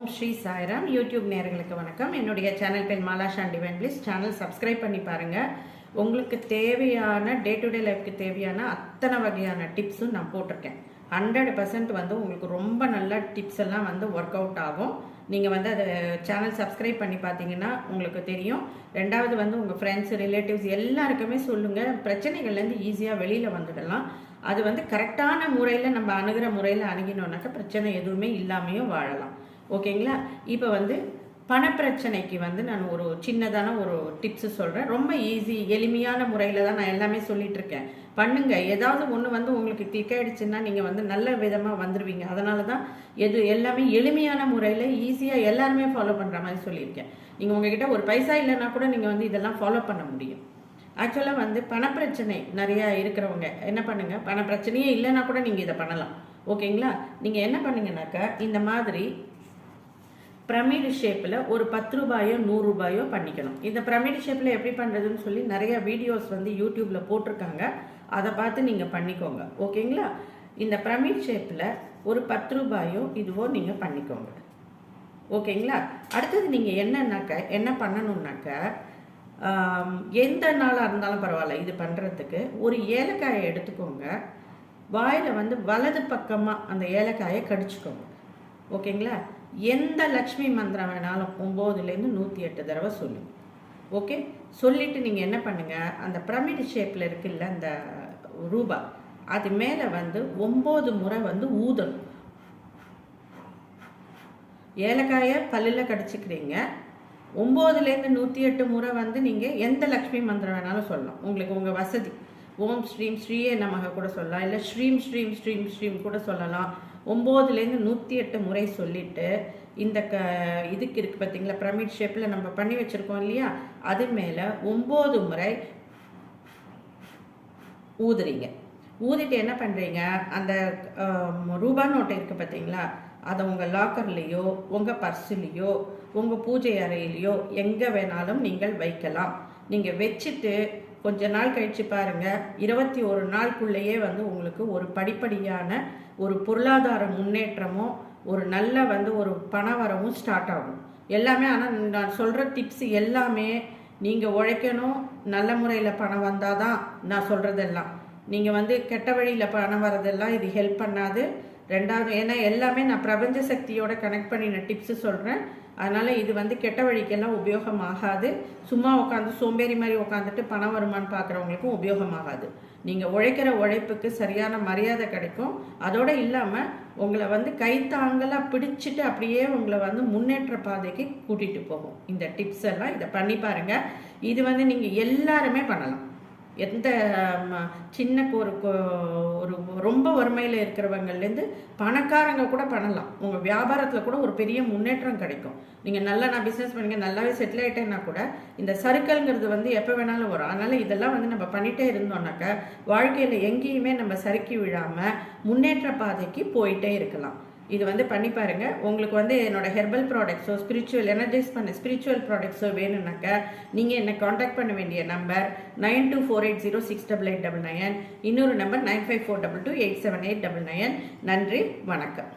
Sri Sairam. YouTube நேர்களுக்கு வணக்கம். என்னுடைய சேனல் பேர் மாலாஷா டிவைன் சேனல் சப்ஸ்கிரைப் பண்ணி பாருங்கள் உங்களுக்கு தேவையான டே டு டே லைஃப்க்கு தேவையான அத்தனை வகையான டிப்ஸும் நான் போட்டிருக்கேன். ஹண்ட்ரட் பர்சன்ட் வந்து உங்களுக்கு ரொம்ப நல்ல டிப்ஸ் எல்லாம் வந்து ஒர்க் அவுட் ஆகும். நீங்கள் வந்து அதை சேனல் சப்ஸ்கிரைப் பண்ணி பார்த்தீங்கன்னா உங்களுக்கு தெரியும். ரெண்டாவது வந்து உங்கள் ஃப்ரெண்ட்ஸ் ரிலேட்டிவ்ஸ் எல்லாருக்குமே சொல்லுங்கள் பிரச்சனைகள்லேருந்து ஈஸியாக வெளியில் வந்துடலாம். அது வந்து கரெக்டான முறையில் நம்ம அணுகிற முறையில் அணுகினோன்னாக்கா பிரச்சனை எதுவுமே இல்லாமையும் வாழலாம். ஓகேங்களா? இப்போ வந்து பணப்பிரச்சனைக்கு வந்து நான் ஒரு சின்னதான ஒரு டிப்ஸ் சொல்கிறேன் ரொம்ப ஈஸி எளிமையான முறையில் தான் நான் எல்லாமே சொல்லிகிட்டு இருக்கேன் பண்ணுங்கள் ஏதாவது ஒன்று வந்து உங்களுக்கு திக்காயிடுச்சுன்னா நீங்கள் வந்து நல்ல விதமாக வந்துடுவீங்க அதனால தான் எது எல்லாமே எளிமையான முறையில் ஈஸியாக எல்லாருமே ஃபாலோ பண்ணுற மாதிரி சொல்லியிருக்கேன். நீங்கள் உங்ககிட்ட ஒரு பைசா இல்லைன்னா கூட நீங்கள் வந்து இதெல்லாம் ஃபாலோ பண்ண முடியும். ஆக்சுவலாக வந்து பணப்பிரச்சனை நிறையா இருக்கிறவங்க என்ன பண்ணுங்கள் பணப்பிரச்சனையே இல்லைன்னா கூட நீங்கள் இதை பண்ணலாம். ஓகேங்களா? நீங்கள் என்ன பண்ணுங்கனாக்கா இந்த மாதிரி பிரமிடு ஷேப்பில் ஒரு பத்து ரூபாயோ நூறு ரூபாயோ பண்ணிக்கணும். இந்த பிரமிடு ஷேப்பில் எப்படி பண்ணுறதுன்னு சொல்லி நிறைய வீடியோஸ் வந்து யூடியூப்பில் போட்டிருக்காங்க. அதை பார்த்து நீங்கள் பண்ணிக்கோங்க. ஓகேங்களா? இந்த பிரமிட் ஷேப்பில் ஒரு பத்து ரூபாயோ இதுவோ நீங்கள் பண்ணிக்கோங்க. ஓகேங்களா? அடுத்தது நீங்கள் என்னன்னாக்க என்ன பண்ணணுன்னாக்க எந்த நாளாக இருந்தாலும் பரவாயில்ல இது பண்ணுறதுக்கு ஒரு ஏலக்காயை எடுத்துக்கோங்க. வாயில் வந்து வலது பக்கமாக அந்த ஏலக்காயை கடிச்சுக்கோங்க. ஓகேங்களா? எந்த லக்ஷ்மி மந்திரம் வேணாலும் ஒம்போதுலேருந்து நூற்றி எட்டு தடவை சொல்லுங்க ஓகே? சொல்லிவிட்டு நீங்கள் என்ன பண்ணுங்கள் அந்த பிரமிட் ஷேப்பில் இருக்குல்ல அந்த ரூபா அது மேலே வந்து ஒம்பது முறை வந்து ஊதணும். ஏலக்காயை பல்லில் கடிச்சிக்கிறீங்க. ஒம்போதுலேருந்து நூற்றி எட்டு முறை வந்து நீங்கள் எந்த லக்ஷ்மி மந்திரம் வேணாலும் சொல்லலாம். உங்களுக்கு உங்கள் வசதி. ஓம் ஸ்ரீம் ஸ்ரீயே நமக கூட சொல்லலாம். இல்லை ஸ்ரீம் ஸ்ரீம் ஸ்ரீம் ஸ்ரீம் கூட சொல்லலாம். ஒம்போதுலேருந்து நூற்றி எட்டு முறை சொல்லிட்டு இந்த க இதுக்கு இருக்குது பார்த்தீங்களா பிரமிட் ஷேப்பில் நம்ம பண்ணி வச்சுருக்கோம் இல்லையா? அது மேலே ஒம்பது முறை ஊதுறீங்க. ஊதிட்டு என்ன பண்ணுறீங்க அந்த ரூபா நோட்டு இருக்குது பார்த்தீங்களா அதை உங்கள் லாக்கர்லேயோ உங்கள் பர்ஸ்லேயோ உங்கள் பூஜை அறையிலையோ எங்கே வேணாலும் நீங்கள் வைக்கலாம். நீங்கள் வச்சுட்டு கொஞ்ச நாள் கழிச்சு பாருங்கள் இருபத்தி ஒரு நாளுக்குள்ளேயே வந்து உங்களுக்கு ஒரு படிப்படியான ஒரு பொருளாதார முன்னேற்றமும் ஒரு நல்ல வந்து ஒரு பண வரவும் ஸ்டார்ட் ஆகும். எல்லாமே ஆனால் நான் சொல்கிற டிப்ஸ் எல்லாமே நீங்கள் உழைக்கணும். நல்ல முறையில் பணம் வந்தால் தான் நான் சொல்கிறதெல்லாம் நீங்கள் வந்து கெட்ட வழியில் பணம் வரதெல்லாம் இது ஹெல்ப் பண்ணாது. ரெண்டாவது ஏன்னா எல்லாமே நான் பிரபஞ்ச சக்தியோட கனெக்ட் பண்ணின டிப்ஸு சொல்கிறேன் அதனால் இது வந்து கெட்ட வழிக்கெல்லாம் உபயோகம் ஆகாது சும்மா உட்காந்து சோம்பேறி மாதிரி உட்காந்துட்டு பணம் வருமான்னு பார்க்குறவங்களுக்கும் உபயோகமாகாது. நீங்கள் உழைக்கிற உழைப்புக்கு சரியான மரியாதை கிடைக்கும். அதோடு இல்லாமல் உங்களை வந்து கைத்தாங்கலாக பிடிச்சிட்டு அப்படியே உங்களை வந்து முன்னேற்ற பாதைக்கு கூட்டிகிட்டு போகும். இந்த டிப்ஸ் எல்லாம் இதை பண்ணி பாருங்கள் இது வந்து நீங்கள் எல்லாருமே பண்ணலாம். எந்த சின்ன ஒரு கொ- ஒரு ரொம்ப வறுமையில் இருக்கிறவங்கலேருந்து பணக்காரங்க கூட பண்ணலாம். உங்கள் வியாபாரத்தில் கூட ஒரு பெரிய முன்னேற்றம் கிடைக்கும். நீங்கள் நல்லா நான் பிஸ்னஸ் பண்ணுங்க நல்லாவே செட்டில் ஆகிட்டேன்னா கூட இந்த சறுக்கல்ங்கிறது வந்து எப்போ வேணாலும் வரும். அதனால் இதெல்லாம் வந்து நம்ம பண்ணிகிட்டே இருந்தோம்னாக்க வாழ்க்கையில் எங்கேயுமே நம்ம சறுக்கி விழாமல் முன்னேற்ற பாதைக்கு போயிட்டே இருக்கலாம். இது வந்து பண்ணி பாருங்கள் உங்களுக்கு வந்து என்னோடய ஹெர்பல் ப்ராடக்ட்ஸோ ஸ்பிரிச்சுவல் எனர்ஜைஸ் பண்ண ஸ்பிரிச்சுவல் ப்ராடக்ட்ஸோ வேணும்னாக்கா நீங்கள் என்னை காண்டாக்ட் பண்ண வேண்டிய number nine two four eight zero six double eight double nine இன்னொரு number nine five four double two eight seven eight double nine. நன்றி வணக்கம்.